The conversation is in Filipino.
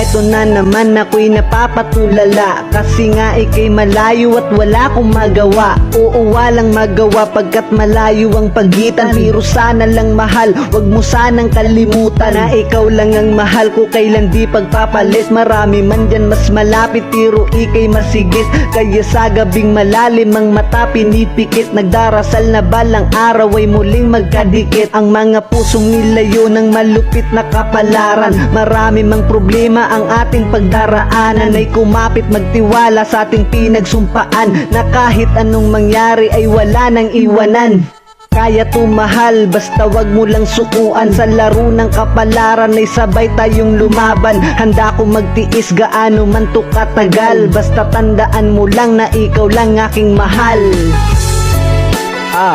Eto na naman ako'y napapatulala. Kasi nga ikay malayo at wala akong magawa. Oo walang magawa pagkat malayo ang pagitan. Pero sana lang mahal, wag mo sanang kalimutan Na ikaw lang ang mahal. Ko kailan di pagpapalit Marami man dyan mas malapit pero ikay masigit. Kaya sa gabing malalim ang mata pinipikit. Nagdarasal na balang araw ay muling magkadikit. Ang mga pusong nilayo ng malupit na kapalaran Marami mang problema ang ating pagdaraanan Ay kumapit magtiwala sa ating pinagsumpaan Na kahit anong mangyari ay wala nang iwanan. Kaya tumahal, basta wag mo lang sukuan. Sa laro ng kapalaran ay sabay tayong lumaban. Handa ko magtiis gaano man to katagal. Basta tandaan mo lang na ikaw lang aking mahal. Ah,